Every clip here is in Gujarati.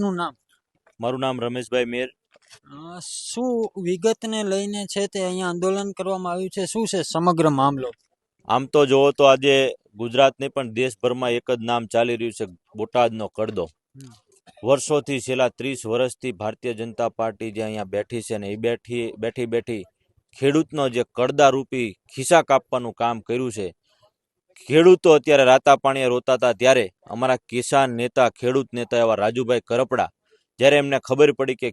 આપનું નામ? મારું નામ રમેશભાઈ મેર. શું વિગતને લઈને છે તે અહીંયા આંદોલન કરવામાં આવ્યું છે? શું છે સમગ્ર મામલો? આમ તો જોવો તો આજે ગુજરાત નહીં પણ દેશભરમાં એક જ નામ ચાલી રહ્યું છે બોટાદનો કડદો વર્ષોથી છેલ્લા ત્રીસ વર્ષથી ભારતીય જનતા પાર્ટી જે અહીંયા બેઠી છે ને એ બેઠી બેઠી બેઠી ખેડૂતનો જે કડદા રૂપી ખિસ્સા કાપવાનું કામ કર્યું છે ખેડૂતો અત્યારે રાતા પાણીએ રોતા હતા ત્યારે અમારા કિસાન નેતા, ખેડૂત નેતા એવા રાજુભાઈ કરપડા, જ્યારે એમને ખબર પડી કે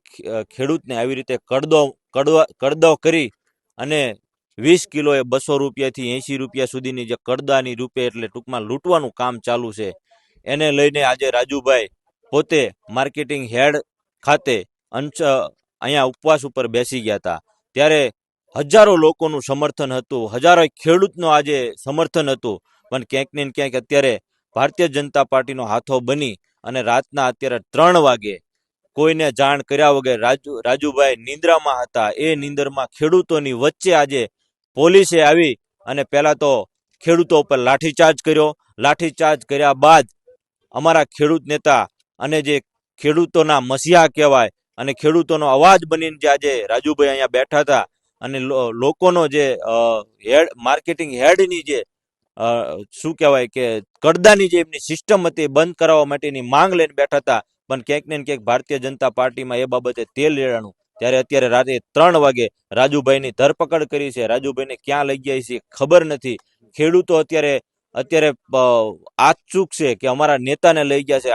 ખેડૂતને આવી રીતે કડદો, કડવા, કડદો કરી અને વીસ કિલોએ બસો રૂપિયાથી એંશી રૂપિયા સુધીની જે કડદાની રૂપે એટલે ટૂંકમાં લૂંટવાનું કામ ચાલુ છે, એને લઈને આજે રાજુભાઈ પોતે માર્કેટિંગ હેડ ખાતે અંશ અહીંયા ઉપવાસ ઉપર બેસી ગયા હતા. ત્યારે હજારો લોકોનું સમર્થન હતું હજારો ખેડૂતનું આજે સમર્થન હતું. પણ ક્યાંક ને ક્યાંક અત્યારે ભારતીય જનતા પાર્ટીનો હાથો બની અને રાતના અત્યારે ત્રણ વાગે કોઈને જાણ કર્યા વગર રાજુ, રાજુભાઈ નિંદ્રામાં હતા. એ નિંદરમાં ખેડૂતોની વચ્ચે આજે પોલીસે આવી અને પહેલા તો ખેડૂતો ઉપર લાઠીચાર્જ કર્યો. લાઠીચાર્જ કર્યા બાદ અમારા ખેડૂત નેતા અને જે ખેડૂતોના મસીહા કહેવાય અને ખેડૂતોનો અવાજ બનીને જે આજે રાજુભાઈ અહીંયા બેઠા હતા અને લોકોનો જે હેડ, માર્કેટિંગ હેડની જે શું કહેવાય કે કડદાની જે એમની સિસ્ટમ હતી એ બંધ કરાવવા માટેની માંગ લઈને બેઠા હતા. પણ ક્યાંક ને ક્યાંક ભારતીય જનતા પાર્ટીમાં એ બાબતે તેલ રેડાણું. ત્યારે અત્યારે રાતે ત્રણ વાગે રાજુભાઈની ધરપકડ કરી છે. રાજુભાઈને ક્યાં લઈ ગયા છે ખબર નથી. ખેડૂતો અત્યારે અત્યારે આચૂક છે કે અમારા નેતાને લઈ ગયા છે.